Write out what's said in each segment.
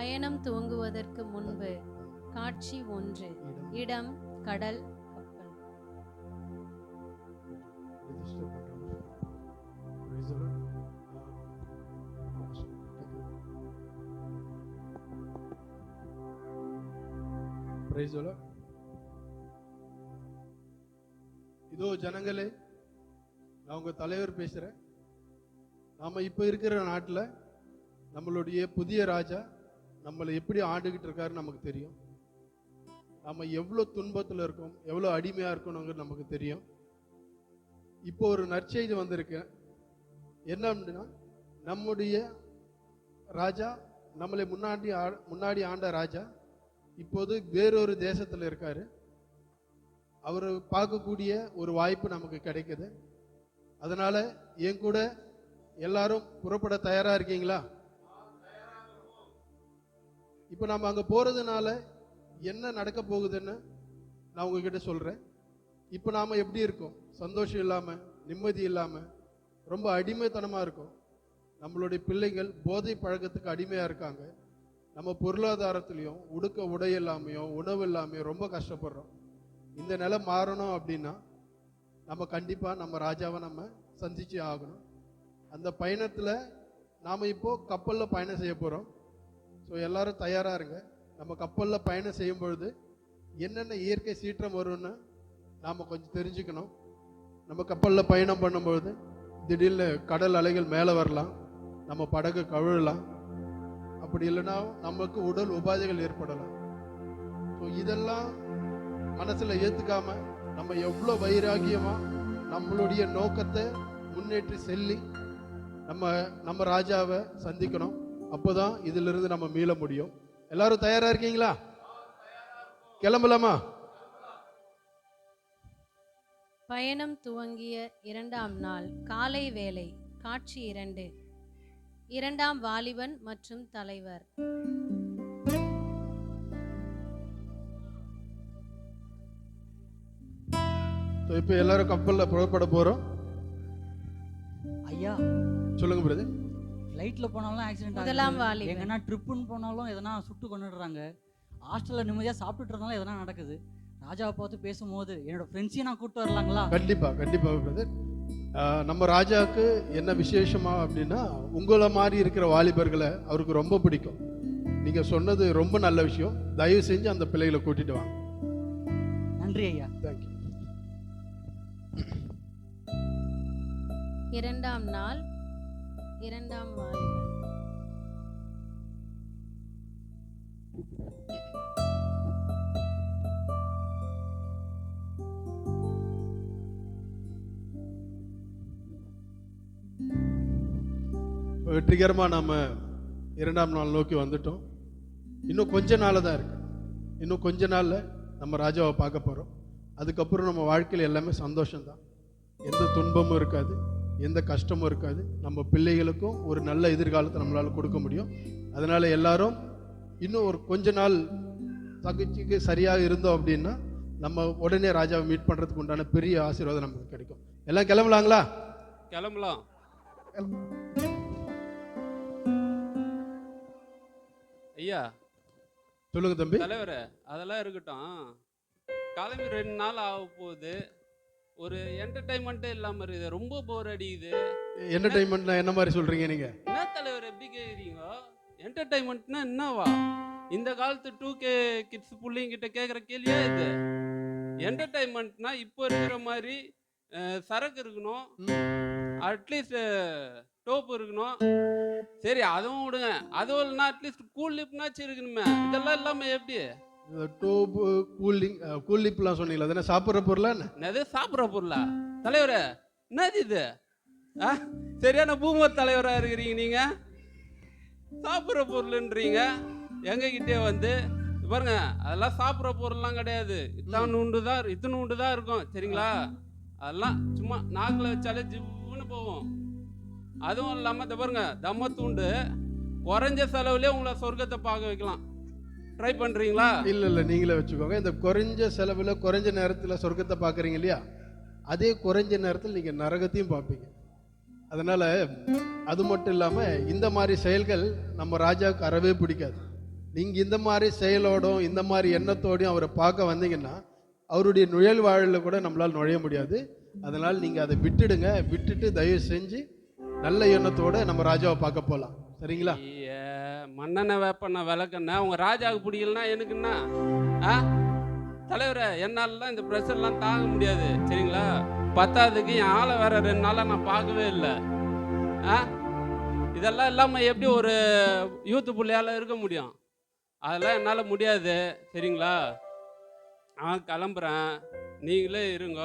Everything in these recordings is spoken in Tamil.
பயணம் துவங்குவதற்கு முன்பு காட்சி ஒன்று. இடம் கடல் கப்பல் இதோ ஜனங்களே நான் உங்க தலைவர் பேசுறேன். நாம இப்ப இருக்கிற நாட்டில் நம்மளுடைய புதிய ராஜா நம்மளை எப்படி ஆண்டுகிட்டு இருக்காருன்னு நமக்கு தெரியும். நம்ம எவ்வளோ துன்பத்தில் இருக்கோம் எவ்வளோ அடிமையாக இருக்கணுங்கிறது நமக்கு தெரியும். இப்போ ஒரு நற்செய்தி வந்திருக்கு. என்ன அப்படின்னா நம்முடைய ராஜா நம்மளை முன்னாடி ஆ- முன்னாடி ஆண்ட ராஜா இப்போது வேறொரு தேசத்தில் இருக்கார். அவர் பார்க்கக்கூடிய ஒரு வாய்ப்பு நமக்கு கிடைக்குது. அதனால் என் கூட எல்லாரும் புறப்பட தயாராக இருக்கீங்களா? இப்போ நம்ம அங்கே போகிறதுனால என்ன நடக்க போகுதுன்னு நான் உங்ககிட்ட சொல்கிறேன் இப்போ நாம் எப்படி இருக்கோம்? சந்தோஷம் இல்லாமல் நிம்மதி இல்லாமல் ரொம்ப அடிமைத்தனமாக இருக்கும். நம்மளுடைய பிள்ளைகள் போதை பழக்கத்துக்கு அடிமையாக இருக்காங்க. நம்ம பொருளாதாரத்துலேயும் உடுக்க உடை இல்லாமையும் உணவு இல்லாமையும் ரொம்ப கஷ்டப்படுறோம். இந்த நிலை மாறணும் அப்படின்னா நம்ம கண்டிப்பாக நம்ம ராஜாவை நம்ம சந்திச்சு ஆகணும். அந்த பயணத்தில் நாம் இப்போது கப்பலில் பயணம் செய்ய போகிறோம் ஸோ எல்லாரும் தயாராக இருங்க. நம்ம கப்பலில் பயணம் செய்யும் பொழுது என்னென்ன இயற்கை சீற்றம் வரும்னு நாம் கொஞ்சம் தெரிஞ்சுக்கணும். நம்ம கப்பலில் பயணம் பண்ணும்பொழுது திடீர்னு கடல் அலைகள் மேலே வரலாம். நம்ம படகு கவிழலாம். அப்படி இல்லைன்னா நமக்கு உடல் உபாதைகள் ஏற்படலாம். ஸோ இதெல்லாம் மனசில் ஏற்றுக்காம நம்ம எவ்வளோ வைராகியமாக நம்மளுடைய நோக்கத்தை முன்னேற்றி செல்லி நம்ம நம்ம ராஜாவை சந்திக்கணும். அப்போதான் இதுல இருந்து நம்ம மீள முடியும். எல்லாரும் தயாரா இருக்கீங்களா? கிளம்பலாமா? பயணம் துவங்கிய இரண்டாம் நாள் காலை வேளை காட்சி இரண்டு. இரண்டாம் வாலிபன் மற்றும் தலைவர். இப்போ எல்லாரும் கப்பல்ல புறப்பட போறோம். ஐயா. சொல்லுங்க பிரதர் ஃப்ளைட்ல போனாலும் ஆக்சிடென்ட் முதலாம் வாலிபன். எங்கன்னா ட்ரிப்புன்னு போனாலும் எதனா சுட்டு கொண்டுடுறாங்க ஹாஸ்டல்ல நிம்மதியா சாப்பிட்டுட்டு இருந்தாலும் எதனா நடக்குது. ராஜாவை பார்த்து பேசும்போது என்னோட ஃப்ரெண்ட்ஸையும் நான் கூப்பிட்டு வரலாங்களா? கண்டிப்பா கண்டிப்பா பிரதர் நம்ம ராஜாவுக்கு என்ன விசேஷமா அப்படின்னா உங்களை மாதிரி இருக்கிற வாலிபர்களை அவருக்கு ரொம்ப பிடிக்கும். நீங்க சொன்னது ரொம்ப நல்ல விஷயம். தயவு செஞ்சு அந்த பிள்ளைகளை கூட்டிட்டு வாங்க. நன்றி ஐயா. தேங்க்யூ இரண்டாம் நாள் இரண்டாம் வாலிபன். வெற்றிகரமாக நாம இரண்டாம் நாள் நோக்கி வந்துட்டோம். இன்னும் கொஞ்ச நாள் தான் இருக்கு. இன்னும் கொஞ்ச நாளில் நம்ம ராஜாவை பார்க்க போகிறோம் அதுக்கப்புறம் நம்ம வாழ்க்கையில் எல்லாமே சந்தோஷம்தான். எந்த துன்பமும் இருக்காது. எந்த கஷ்டமும் இருக்காது. நம்ம பிள்ளைகளுக்கும் ஒரு நல்ல எதிர்காலத்தை நம்மளால கொடுக்க முடியும். அதனால எல்லாரும் இன்னும் ஒரு கொஞ்ச நாள் தகுச்சிக்கு சரியாக இருந்தோம் அப்படின்னா நம்ம உடனே ராஜாவை மீட் பண்றதுக்கு உண்டான பெரிய ஆசீர்வாதம் நமக்கு கிடைக்கும். எல்லாம் கிளம்பலாங்களா? கிளம்பலாம். ஐயா. சொல்லுங்க தம்பி. தலைவரே அதெல்லாம் இருக்கட்டும். கிளம்பி ரெண்டு நாள் ஆக போகுது ஒரு என்டர்டைன்மெண்ட்டே இல்லாம இருக்குது. ரொம்ப போர் அடிக்குது. என்டர்டைன்மெண்ட்னா என்ன மாதிரி சொல்றீங்க நீங்க? என்ன தலைவர் எப்படி கேக்குறீங்க? என்டர்டைன்மெண்ட்னா என்னவா? இந்த காலத்து டூ கே கிட்ஸ் புள்ளைங்கிட்ட கேட்குற கேள்வியா இது? என்டர்டைன்மெண்ட்னா இப்போ இருக்கிற மாதிரி சரக்கு இருக்கணும். அட்லீஸ்ட் டோப் இருக்கணும். சரி அதுவும் விடுங்க. அதுவும் இல்லைன்னா அட்லீஸ்ட் கூல் லிப்னாச்சும் இருக்கணுமே. இதெல்லாம் இல்லாம எப்படி? டோப்பு கூலிங் கூலிப்லாம் சொன்னீங்களா? அதென்ன சாப்பிட்ற பொருளா என்ன? என்னது சாப்பிட்ற பொருளா? தலைவரே என்னது இது? ஆ சரியான பூமர் தலைவரா இருக்கிறீங்க நீங்க? சாப்பிட்ற பொருள்ன்றீங்க? எங்ககிட்டே வந்து பாருங்க அதெல்லாம் சாப்பிட்ற பொருள்லாம் கிடையாது. இத்தான் உண்டு தான் இத்தனை உண்டு தான் இருக்கும் சரிங்களா? அதெல்லாம் சும்மா நாக்கில் வச்சாலே ஜிவ்வுன்னு போகும். அதுவும் இல்லாமல் இந்த பாருங்க தம்மத்தூண்டு குறைஞ்ச செலவுலேயே உங்களை சொர்க்கத்தை பார்க்க வைக்கலாம். ட்ரை பண்ணுறீங்களா இல்ல இல்ல நீங்களே வச்சுக்கோங்க. இந்த குறைஞ்ச செலவுல குறைஞ்ச நேரத்துல சொர்க்கத்தை பாக்குறீங்க இல்லையா? அதே குறைஞ்ச நேரத்தில் நீங்க நரகத்தையும் பார்ப்பீங்க. அதனால அது மட்டும் இல்லாம இந்த மாதிரி செயல்கள் நம்ம ராஜாவுக்கு அறவே பிடிக்காது. நீங்க இந்த மாதிரி செயலோடும் இந்த மாதிரி எண்ணத்தோடையும் அவரை பார்க்க வந்தீங்கன்னா அவருடைய நுழைல் வாழல கூட நம்மளால் நுழைய முடியாது. அதனால் நீங்க அதை விட்டுடுங்க. விட்டுட்டு தயவு செஞ்சு நல்ல எண்ணத்தோட நம்ம ராஜாவை பார்க்க போகலாம் சரிங்களா? மண்ணெண்ணெய் வேப்பெண்ணெய் விளக்கெண்ணெய் உங்கள் ராஜாவுக்கு பிடிக்கலனா எனக்குன்னா? ஆ? தலைவரே என்னாலலாம் இந்த ப்ரெஷர்லாம் தாங்க முடியாது சரிங்களா? பத்தாவதுக்கு என் ஆளை வேற ரெண்டு நாளாக நான் பார்க்கவே இல்லை. ஆ? இதெல்லாம் இல்லாமல் எப்படி ஒரு யூத்து பிள்ளையால் இருக்க முடியும்? அதெல்லாம் என்னால் முடியாது சரிங்களா? நான் கிளம்புறேன். நீங்களே இருங்க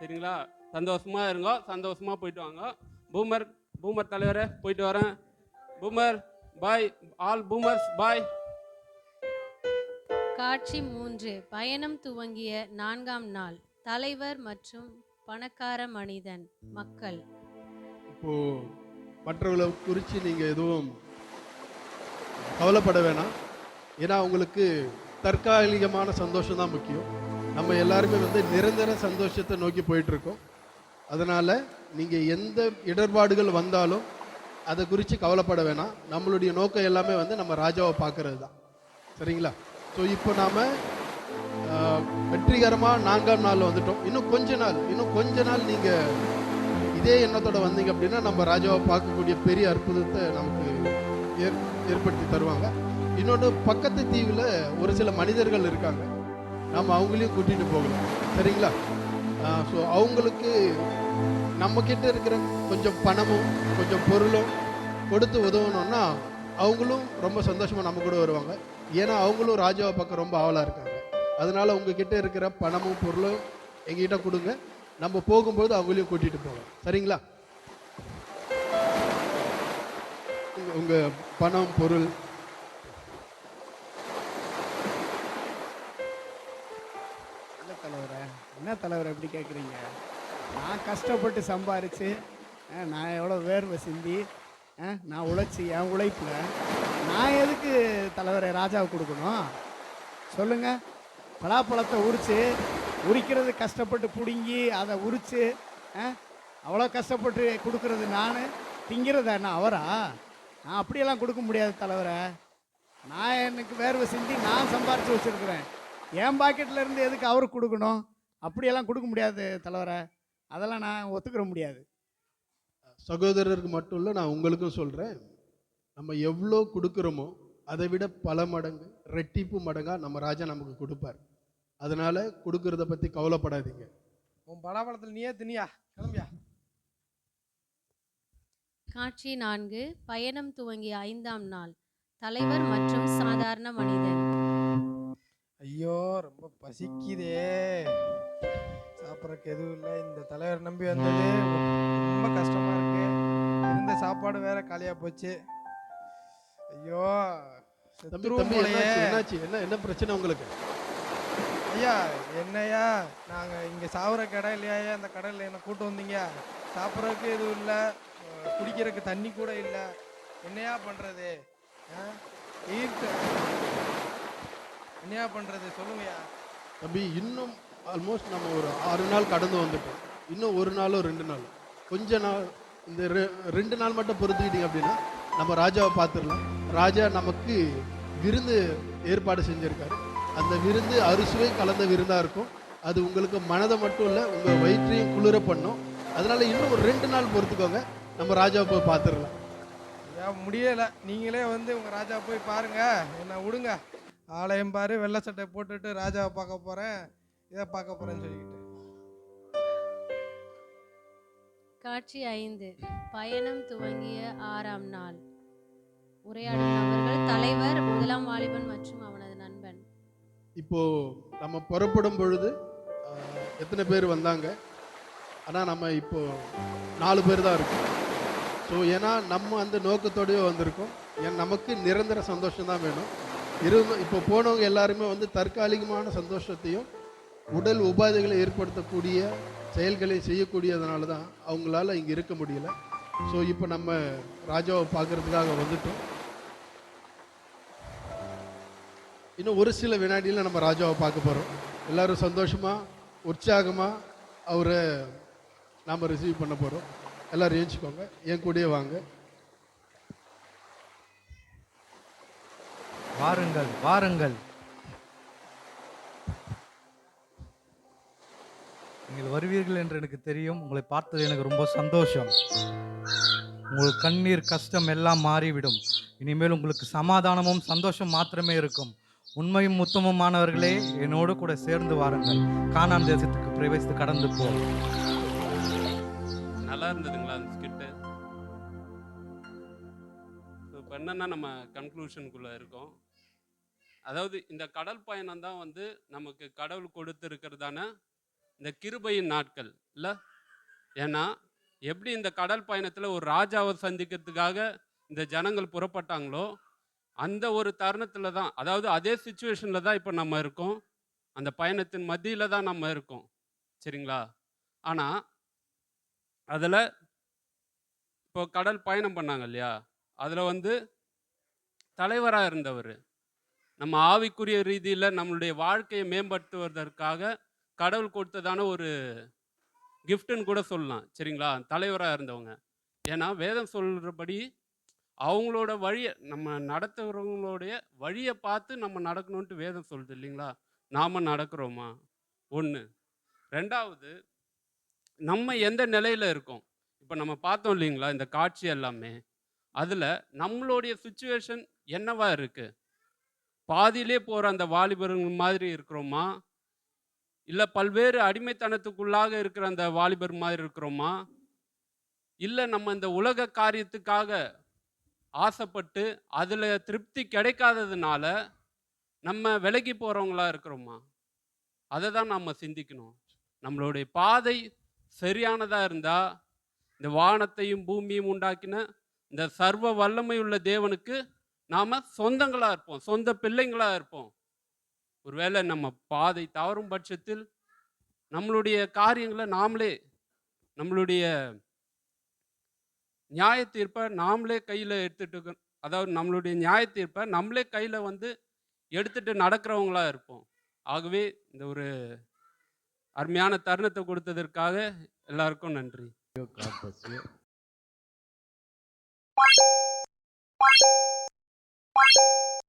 சரிங்களா? சந்தோஷமா இருங்க சந்தோஷமாக போயிட்டு வாங்க. பூமர் பூமர் தலைவரே போயிட்டு வரேன். Boomer bye all boomers bye காட்சி மூன்று பயணம் துவங்கிய நான்காம் நாள். தலைவர் மற்றும் பணக்கார மனிதன் மக்கள். இப்போ மற்றவர்களை குறித்து நீங்க எதுவும் கவலைப்பட வேணாம். ஏன்னா உங்களுக்கு தற்காலிகமான சந்தோஷம் தான் முக்கியம். நம்ம எல்லாருமே வந்து நிரந்தர சந்தோஷத்தை நோக்கி போயிட்டு இருக்கோம். அதனால நீங்க எந்த இடர்பாடுகள் வந்தாலும் அதை குறித்து கவலைப்பட வேணாம். நம்மளுடைய நோக்கம் எல்லாமே வந்து நம்ம ராஜாவை பார்க்கறது தான் சரிங்களா? ஸோ இப்போ நாம் வெற்றிகரமாக நான்காம் நாள் வந்துட்டோம். இன்னும் கொஞ்ச நாள் இன்னும் கொஞ்ச நாள் நீங்கள் இதே எண்ணத்தோட வந்தீங்க அப்படின்னா நம்ம ராஜாவை பார்க்கக்கூடிய பெரிய அற்புதத்தை நமக்கு ஏற் ஏற்படுத்தி தருவாங்க. இன்னொன்று பக்கத்து தீவில் ஒரு சில மனிதர்கள் இருக்காங்க. நம்ம அவங்களையும் கூட்டிகிட்டு போகலாம். சரிங்களா? ஸோ அவங்களுக்கு நம்ம கிட்ட இருக்கிற கொஞ்சம் பணமும் கொஞ்சம் பொருளும் கொடுத்து உதவணும்னா அவங்களும் ரொம்ப சந்தோஷமா நம்ம கூட வருவாங்க. ஏன்னா அவங்களும் ராஜாவை பக்கம் ரொம்ப ஆவலா இருக்காங்க. அதனால உங்ககிட்ட இருக்கிற பணமும் பொருளும் எங்ககிட்ட கொடுங்க. நம்ம போகும்போது அவங்களையும் கூட்டிட்டு போவோம் சரிங்களா? உங்க- பணம் பொருள். என்ன தலைவரை? என்ன தலைவரை எப்படி கேட்குறீங்க நான் கஷ்டப்பட்டு சம்பாரித்து நான் எவ்வளோ வேர்வை சிந்தி நான் உழைச்சி என் உழைப்பில் நான் எதுக்கு தலைவரை ராஜாவை கொடுக்கணும்? சொல்லுங்கள் பலாப்பழத்தை உரித்து உரிக்கிறது கஷ்டப்பட்டு பிடுங்கி அதை உரித்து அவ்வளோ கஷ்டப்பட்டு கொடுக்கறது நான் திங்கிறத என்ன அவரா? நான் அப்படியெல்லாம் கொடுக்க முடியாது தலைவரை. நான் எனக்கு வேர்வை சிந்தி நான் சம்பாரித்து வச்சுருக்குறேன். என் பாக்கெட்டில் இருந்து எதுக்கு அவருக்கு கொடுக்கணும்? அப்படியெல்லாம் கொடுக்க முடியாது தலைவரை. அதெல்லாம் நான் ஒத்துக்கிற முடியாது. சகோதரருக்கு மட்டும் இல்லை நான் உங்களுக்கும் சொல்கிறேன் நம்ம எவ்வளோ கொடுக்குறோமோ அதை விட பல மடங்கு ரெட்டிப்பு மடங்காக நம்ம ராஜா நமக்கு கொடுப்பார். அதனால கொடுக்கறத பற்றி கவலைப்படாதீங்க. உன் பலாப்பழத்தில் நீயே தினியா கிளம்பியா? காட்சி நான்கு பயணம் துவங்கிய ஐந்தாம் நாள். தலைவர் மற்றும் சாதாரண மனிதன் ஐயோ ரொம்ப பசிக்குதே. சாப்பிட்றதுக்கு எதுவும் இல்லை. இந்த தலைவர் நம்பி வந்தது. ரொம்ப கஷ்டமா இருக்கு. இருந்த சாப்பாடு வேற காலியா போச்சு. ஐயோ. என்னாச்சு? என்ன என்ன பிரச்சனை உங்களுக்கு? ஐயா என்னையா? நாங்க இங்க சாவுற கடை இல்லையா? அந்த கடையில் என்ன கூட்டு வந்தீங்க. சாப்பிட்றதுக்கு எதுவும் இல்லை. குடிக்கிறதுக்கு தண்ணி கூட இல்லை. என்னையா பண்றது? ஆ? ஈர்த்து என்னையா பண்றது? சொல்லுங்கய்யா. தம்பி இன்னும் ஆல்மோஸ்ட் நம்ம ஒரு ஆறு நாள் கடந்து வந்துட்டோம். இன்னும் ஒரு நாளோ ரெண்டு நாள். கொஞ்ச நாள் இந்த ரெ- ரெண்டு நாள் மட்டும் பொறுத்துக்கிட்டீங்க அப்படின்னா நம்ம ராஜாவை பார்த்துடலாம். ராஜா நமக்கு விருந்து ஏற்பாடு செஞ்சுருக்காரு. அந்த விருந்து அறுசுவை கலந்த விருந்தாக இருக்கும். அது உங்களுக்கு மனதை மட்டும் இல்லை உங்கள் வயிற்றையும் குளிர பண்ணும். அதனால இன்னும் ஒரு ரெண்டு நாள் பொறுத்துக்கோங்க. நம்ம ராஜாவை போய் பார்த்துடலாம். முடியலை. நீங்களே வந்து உங்கள் ராஜா போய் பாருங்கள் என்ன விடுங்க ஆலயம் பாரு வெள்ளை சட்டை போட்டுட்டு ராஜாவை பார்க்க போகிறேன் இதை பார்க்க போறேன்னு சொல்லிக்கிட்டு. காட்சி ஐந்து. பயணம் துவங்கிய ஆறாம் நாள். உரையாடும் நபர்கள் தலைவர் முதலாம் வாலிபன் மற்றும் அவனது நண்பன். இப்போ நம்ம புறப்படும் பொழுது எத்தனை பேர் வந்தாங்க? ஆனால் நம்ம இப்போ நாலு பேர் தான் இருக்கோம். ஸோ ஏன்னா நம்ம அந்த நோக்கத்தோடயே வந்திருக்கோம். ஏன் நமக்கு நிரந்தர சந்தோஷம் தான் வேணும். இரு இப்போ போனவங்க எல்லாருமே வந்து தற்காலிகமான சந்தோஷத்தையும் உடல் உபாதைகளை ஏற்படுத்தக்கூடிய செயல்களை செய்யக்கூடியதுனால தான் அவங்களால இங்கே இருக்க முடியல. ஸோ இப்போ நம்ம ராஜாவை பார்க்கறதுக்காக வந்துட்டோம். இன்னும் ஒரு சில வினாடியில் நம்ம ராஜாவை பார்க்க போகிறோம் எல்லாரும் சந்தோஷமா உற்சாகமா அவரை நாம் ரிசீவ் பண்ண போகிறோம் எல்லாரும் ஏஞ்சிக்கோங்க. என் கூடயே வாங்க. வாருங்கள் வாருங்கள். நீங்கள் வருவீர்கள் என்று எனக்கு தெரியும். உங்களை பார்த்தது எனக்கு ரொம்ப சந்தோஷம். உங்கள் கண்ணீர் கஷ்டம் எல்லாம் மாறிவிடும். இனிமேல் உங்களுக்கு சமாதானமும் சந்தோஷம் மாத்திரமே இருக்கும். உண்மையும் உத்தமமானவர்களே என்னோடு கூட சேர்ந்து வாருங்கள். கானான் தேசத்துக்கு பிரவேசித்து கடந்து போ. நல்லா இருந்ததுங்களா அந்த ஸ்கிட்டு இப்போ என்னன்னா நம்ம கன்க்ளூஷனுக்குள்ளே இருக்கோம். அதாவது இந்த கடல் பயணம் தான் வந்து நமக்கு கடவுள் கொடுத்துருக்கிறதான இந்த கிருபையின் நாட்கள் இல்லை? ஏன்னா எப்படி இந்த கடல் பயணத்தில் ஒரு ராஜாவை சந்திக்கிறதுக்காக இந்த ஜனங்கள் புறப்பட்டாங்களோ அந்த ஒரு தருணத்தில் தான் அதாவது அதே சுச்சுவேஷனில் தான் இப்போ நம்ம இருக்கோம். அந்த பயணத்தின் மத்தியில் தான் நம்ம இருக்கோம். சரிங்களா? ஆனால் அதில் இப்போ கடல் பயணம் பண்ணாங்க இல்லையா? அதில் வந்து தலைவராக இருந்தவர். நம்ம ஆவிக்குரிய ரீதியில் நம்மளுடைய வாழ்க்கையை மேம்படுத்துவதற்காக கடவுள் கொடுத்ததான ஒரு கிஃப்ட்டுன்னு கூட சொல்லலாம். சரிங்களா? தலைவராக இருந்தவங்க. ஏன்னா வேதம் சொல்கிறபடி அவங்களோட வழியை நம்ம நடத்துகிறவங்களுடைய வழியை பார்த்து நம்ம நடக்கணுன்ட்டு வேதம் சொல்லுது இல்லைங்களா? நாம் நடக்கிறோமா? ஒன்று ரெண்டாவது நம்ம எந்த நிலையில் இருக்கோம்? இப்போ நம்ம பார்த்தோம் இல்லைங்களா? இந்த காட்சி எல்லாமே. அதில் நம்மளுடைய சுச்சுவேஷன் என்னவா இருக்குது பாதியிலே போகிற அந்த வாலிபர்கள் மாதிரி இருக்கிறோமா? இல்லை பல்வேறு அடிமைத்தனத்துக்குள்ளாக இருக்கிற அந்த வாலிபர் மாதிரி இருக்கிறோமா? இல்லை நம்ம இந்த உலக காரியத்துக்காக ஆசைப்பட்டு அதில் திருப்தி கிடைக்காததுனால நம்ம விலகி போகிறவங்களா இருக்கிறோமா? அதை தான் நம்ம சிந்திக்கணும். நம்மளுடைய பாதை சரியானதாக இருந்தால் இந்த வானத்தையும் பூமியும் உண்டாக்கின இந்த சர்வ வல்லமை உள்ள தேவனுக்கு நாம் சொந்தங்களாக இருப்போம். சொந்த பிள்ளைங்களாக இருப்போம். ஒருவேளை நம்ம பாதை தவறும் பட்சத்தில் நம்மளுடைய காரியங்களை நாமளே நம்மளுடைய நியாய தீர்ப்பை நாமளே கையில் எடுத்துட்டு அதாவது நம்மளுடைய நியாய தீர்ப்பை நம்மளே கையில் வந்து எடுத்துட்டு நடக்கிறவங்களா இருப்போம் ஆகவே இந்த ஒரு அருமையான தருணத்தை கொடுத்ததற்காக எல்லாருக்கும் நன்றி God you.